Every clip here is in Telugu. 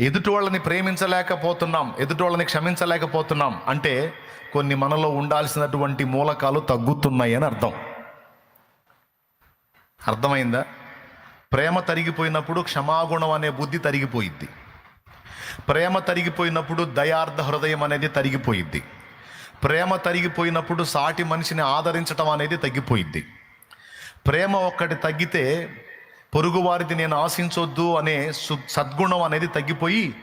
ఎదుటి వాళ్ళని ప్రేమించలేకపోతున్నాం ఎదుటి వాళ్ళని క్షమించలేకపోతున్నాం అంటే కొన్ని మనలో ఉండాల్సినటువంటి మూలకాలు తగ్గుతున్నాయి అని అర్థం. అర్థమైందా? ప్రేమ తరిగిపోయినప్పుడు క్షమాగుణం అనే బుద్ధి తరిగిపోయిద్ది. ప్రేమ తరిగిపోయినప్పుడు దయార్థ హృదయం అనేది తరిగిపోయిద్ది. ప్రేమ తరిగిపోయినప్పుడు సాటి మనిషిని ఆదరించటం అనేది తగ్గిపోయిద్ది. ప్రేమ ఒక్కటి తగ్గితే పొరుగువారిది నేను ఆశించొద్దు అనే సు- సద్గుణం అనేది తగ్గిపోయి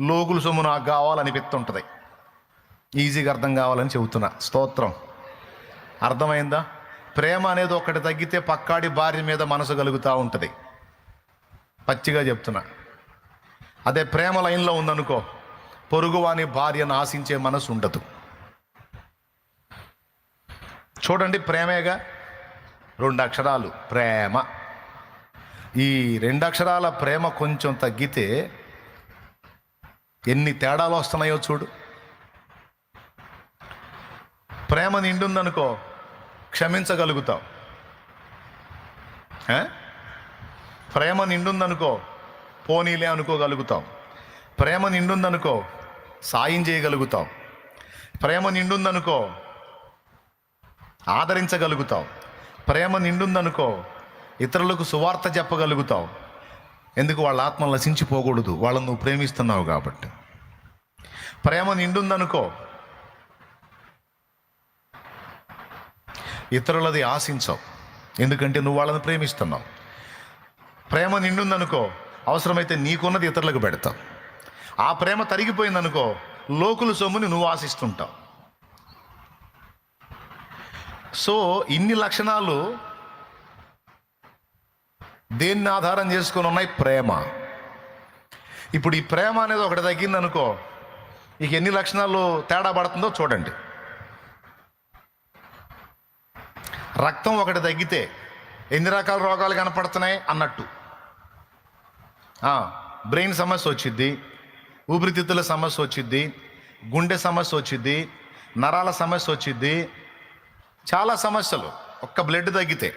లోగులు సొమ్ము నాకు కావాలనిపిస్తుంటుంది ఈజీగా అర్థం కావాలని చెబుతున్నా. స్తోత్రం. అర్థమైందా? ప్రేమ అనేది ఒకటి తగ్గితే పక్కాడి భార్య మీద మనసు కలుగుతూ ఉంటుంది. పచ్చిగా చెప్తున్నా. అదే ప్రేమ లైన్లో ఉందనుకో పొరుగువాని భార్యను ఆశించే మనసు ఉండదు. చూడండి ప్రేమేగా? రెండు అక్షరాలు. ప్రేమ. ఈ రెండు అక్షరాల ప్రేమ కొంచెం తగ్గితే ఎన్ని తేడాలు వస్తున్నాయో చూడు. ప్రేమ నిండుందనుకో క్షమించగలుగుతావు ప్రేమ నిండుందనుకో పోనీలే అనుకోగలుగుతాం. ప్రేమ నిండుందనుకో సాయం చేయగలుగుతాం. ప్రేమ నిండుందనుకో ఆదరించగలుగుతాం. ప్రేమ నిండుందనుకో ఇతరులకు సువార్త చెప్పగలుగుతావు. ఎందుకు వాళ్ళ ఆత్మ నశించిపోకూడదు? వాళ్ళని నువ్వు ప్రేమిస్తున్నావు కాబట్టి. ప్రేమ నిండుందనుకో. ఇతరులది ఆశించవు. ఎందుకంటే నువ్వు వాళ్ళని ప్రేమిస్తున్నావు. ప్రేమ నిండుందనుకో అవసరమైతే నీకున్నది ఇతరులకు పెడతావు. ఆ ప్రేమ తరిగిపోయిందనుకో లోకుల సొమ్ముని నువ్వు ఆశిస్తుంటావు. సో ఇన్ని లక్షణాలు దేన్ని ఆధారం చేసుకొని ఉన్నాయి? ప్రేమ. ఇప్పుడు ఈ ప్రేమ అనేది ఒకటి తగ్గిందనుకో ఇక ఎన్ని లక్షణాలు తేడా పడుతుందో చూడండి. రక్తం ఒకటి తగ్గితే ఎన్ని రకాల రోగాలు కనపడుతున్నాయి అన్నట్టు. బ్రెయిన్ సమస్య వచ్చిద్ది ఊపిరితిత్తుల సమస్య వచ్చిద్ది గుండె సమస్య వచ్చిద్ది నరాల సమస్య వచ్చిద్ది చాలా సమస్యలు. ఒక్క బ్లడ్ తగ్గితే.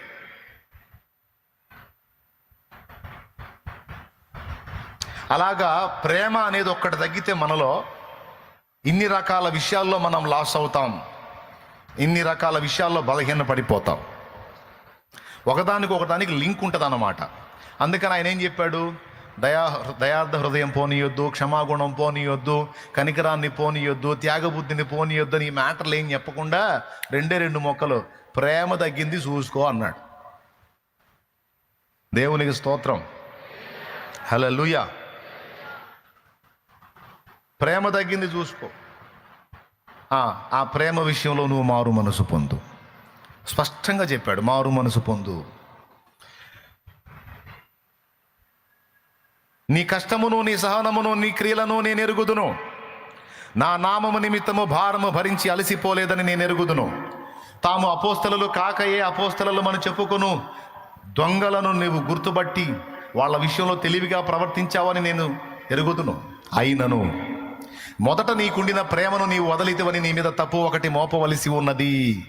అలాగా ప్రేమ అనేది ఒక్కటి తగ్గితే మనలో ఇన్ని రకాల విషయాల్లో మనం లాస్ అవుతాం. ఇన్ని రకాల విషయాల్లో బలహీన పడిపోతాం ఒకదానికి ఒకదానికి లింక్ ఉంటుంది అన్నమాట అందుకని ఆయన ఏం చెప్పాడు? దయా దయార్థ హృదయం పోనీయొద్దు క్షమాగుణం పోనీయొద్దు కనికరాన్ని పోనీయొద్దు త్యాగబుద్ధిని పోనీయొద్దు అని ఈ మ్యాటర్లు ఏం చెప్పకుండా రెండే రెండు మొక్కలు ప్రేమ తగ్గింది చూసుకో అన్నాడు. దేవునికి స్తోత్రం. హలో ప్రేమ తగ్గింది చూసుకో. ఆ, ప్రేమ విషయంలో నువ్వు మారు మనసు పొందు. స్పష్టంగా చెప్పాడు మారు మనసు పొందు. నీ కష్టమును నీ సహనమును నీ క్రియలను నేను ఎరుగుదును. నా నామము నిమిత్తము భారము భరించి అలసిపోలేదని నేను ఎరుగుదును. తాము అపోస్తలలు కాకయే అపోస్తలలు మనం చెప్పుకొను. దొంగలను నువ్వు గుర్తుపట్టి వాళ్ళ విషయంలో తెలివిగా ప్రవర్తించావని నేను ఎరుగుదును. అయినను. మొదట నీకుండిన ప్రేమను నీవు వదలితివని నీ మీద తప్పు ఒకటి మోపవలసి ఉన్నది.